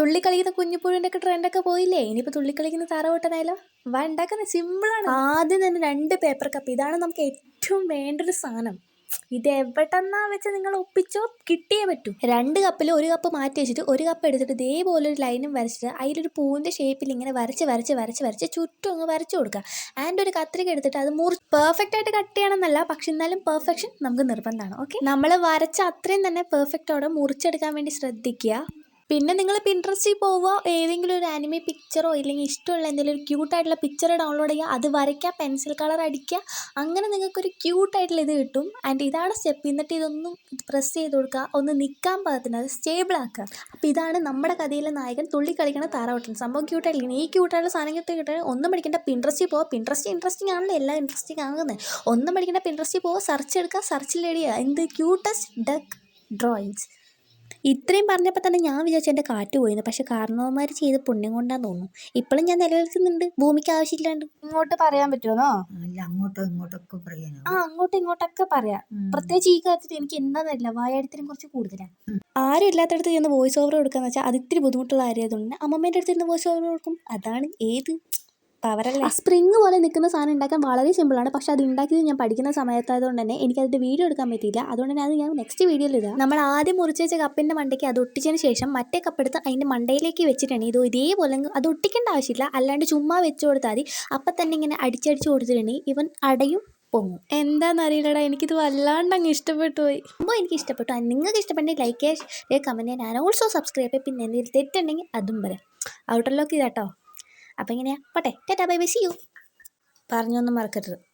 തുള്ളി കളിക്കുന്ന കുഞ്ഞിപ്പുഴുവിന്റെ ഒക്കെ ട്രെൻഡൊക്കെ പോയില്ലേ? ഇനിയിപ്പോൾ തുള്ളി കളിക്കുന്ന താറവട്ടനായാലോ? വാ സിമ്പിൾ സിമ്പിളാണ് ആദ്യം തന്നെ രണ്ട് പേപ്പർ കപ്പ് ഇതാണ് നമുക്ക് ഏറ്റവും വേണ്ടൊരു സാധനം. ഇത് എവിടെന്നാ വെച്ച് നിങ്ങൾ ഒപ്പിച്ചോ കിട്ടിയേ പറ്റൂ. രണ്ട് കപ്പിൽ ഒരു കപ്പ് മാറ്റി വെച്ചിട്ട് ഒരു കപ്പ് എടുത്തിട്ട് ഇതേപോലെ ഒരു ലൈനും വരച്ചിട്ട് അതിലൊരു പൂവിന്റെ ഷേപ്പിൽ ഇങ്ങനെ വരച്ച് വരച്ച് വരച്ച് വരച്ച് ചുറ്റും അങ്ങ് വരച്ചു കൊടുക്കുക. ആൻഡ് ഒരു കത്രിക എടുത്തിട്ട് അത് മുറി പെർഫെക്റ്റ് ആയിട്ട് കട്ട് ചെയ്യണമെന്നല്ല പക്ഷെ എന്നാലും പെർഫെക്ഷൻ നമുക്ക് നിർബന്ധമാണ്. ഓക്കെ നമ്മൾ വരച്ച അത്രയും തന്നെ പെർഫെക്റ്റോടെ മുറിച്ചെടുക്കാൻ വേണ്ടി ശ്രദ്ധിക്കുക. പിന്നെ നിങ്ങൾ പിൻട്രസ്റ്റിൽ പോവുക ഏതെങ്കിലും ഒരു ആനിമി പിക്ചറോ ഇല്ലെങ്കിൽ ഇഷ്ടമുള്ള എന്തെങ്കിലും ഒരു ക്യൂട്ടായിട്ടുള്ള പിക്ചർ ഡൗൺലോഡ് ചെയ്യുക അത് വരയ്ക്കുക പെൻസിൽ കളർ അടിക്കുക അങ്ങനെ നിങ്ങൾക്കൊരു ക്യൂട്ടായിട്ടുള്ള ഇത് കിട്ടും. ആൻഡ് ഇതാണ് സ്റ്റെപ്പ് എന്നിട്ട് ഇതൊന്നും പ്രസ് ചെയ്ത് കൊടുക്കുക ഒന്ന് നിൽക്കാൻ പാകത്തിന് അത് സ്റ്റേബിൾ ആക്കുക. അപ്പോൾ ഇതാണ് നമ്മുടെ കഥയിലെ നായകൻ തുള്ളി കളിക്കണ താറാവട്ടൻ സംഭവം ക്യൂട്ടായിട്ടില്ല ഈ ക്യൂട്ടായിട്ടുള്ള സാധനം കിട്ടി ഒന്നും പഠിക്കേണ്ട. പിൻട്രസ്റ്റിൽ പോവുക. പിൻട്രസ്റ്റ് ഇൻട്രസ്റ്റിംഗ് ആണല്ലോ. എല്ലാം ഇൻട്രസ്റ്റിംഗ് ആകുന്നത്. ഒന്നും പഠിക്കേണ്ട. പിൻട്രസ്റ്റിൽ പോവുക. സെർച്ച് എടുക്കുക. സെർച്ചിൽ എഴുതുക എന്ത്? ക്യൂട്ടസ്റ്റ് ഡക്ക് ഡ്രോയിങ്സ് ഇത്രയും പറഞ്ഞപ്പോൾ തന്നെ ഞാൻ വിചാരിച്ചു എന്റെ കാറ്റ് പോയിരുന്നു പക്ഷെ കാരണവന്മാർ ചെയ്ത് പുണ്യം കൊണ്ടാന്ന് തോന്നുന്നു. ഇപ്പോഴും ഞാൻ നിലനിൽക്കുന്നുണ്ട്. ഭൂമിക്ക് ആവശ്യമില്ലാണ്ട്. ഇങ്ങോട്ട് പറയാൻ പറ്റുമോ അല്ല അങ്ങോട്ടോ ഇങ്ങോട്ടൊക്കെ പറയാം ആ അങ്ങോട്ടും ഇങ്ങോട്ടൊക്കെ പറയാം. പ്രത്യേകിച്ച് ഈ കാലത്ത് എനിക്ക് എന്താന്നല്ല വായാടിത്തരം കുറച്ച് കൂടുതലാണ് ആരും ഇല്ലാത്തടത്ത് ചെന്ന് വോയിസ് ഓവർ കൊടുക്കാന്ന് വെച്ചാൽ അത് ഇത്തിരി ബുദ്ധിമുട്ടുള്ള കാര്യമായതുകൊണ്ട് അമ്മമ്മേന്റെ അടുത്ത് ഇരുന്ന് വോയിസ് ഓവർ കൊടുക്കും. അതാണ് ഏത് പവറല്ല? സ്പ്രിങ് പോലെ നിൽക്കുന്ന സാധനം ഉണ്ടാക്കാൻ വളരെ സിമ്പിളാണ്. പക്ഷെ അത് ഉണ്ടാക്കിയത് ഞാൻ പഠിക്കുന്ന സമയത്തായതുകൊണ്ട് തന്നെ എനിക്ക് അതിന്റെ വീഡിയോ എടുക്കാൻ പറ്റിയില്ല. അതുകൊണ്ട് തന്നെ അത് ഞാൻ നെക്സ്റ്റ് വീഡിയോയിൽ ഇടാം. നമ്മൾ ആദ്യം മുറിച്ച് വെച്ച കപ്പിന്റെ മണ്ടയ്ക്ക് അത് ഒട്ടിച്ചതിന് ശേഷം മറ്റേ കപ്പെടുത്ത് അതിന്റെ മണ്ടയിലേക്ക് വെച്ചിട്ടാണ് ഇതോ ഇതേപോലെ അത് ഒട്ടിക്കേണ്ട ആവശ്യമില്ല. അല്ലാണ്ട് ചുമ്മാ വെച്ച് കൊടുത്താൽ മതി. അപ്പം തന്നെ ഇങ്ങനെ അടിച്ചടിച്ച് കൊടുത്തിട്ടുണ്ടെങ്കിൽ ഇവൻ അടയും പൊങ്ങും. എന്താണെന്നറിയില്ലടാ എനിക്കിത് വല്ലാണ്ട് അങ്ങ് ഇഷ്ടപ്പെട്ടു പോയി അപ്പോൾ എനിക്ക് ഇഷ്ടപ്പെട്ടു ആ നിങ്ങൾക്ക് ഇഷ്ടപ്പെട്ടെങ്കിൽ ലൈക്ക് കമന്റ് ചെയ്യാൻ ഞാൻ ഓൾസോ സബ്സ്ക്രൈബ് ചെയ്യുക പിന്നെ എന്തെങ്കിലും തെറ്റുണ്ടെങ്കിൽ അതും പറയാം. ഔട്ടർ ലോക്ക് ഇതാട്ടോ അപ്പോൾ ഇങ്ങനെയാ പോട്ടെ. Tata bye bye see you. പറഞ്ഞൊന്നും മറക്കരുത്.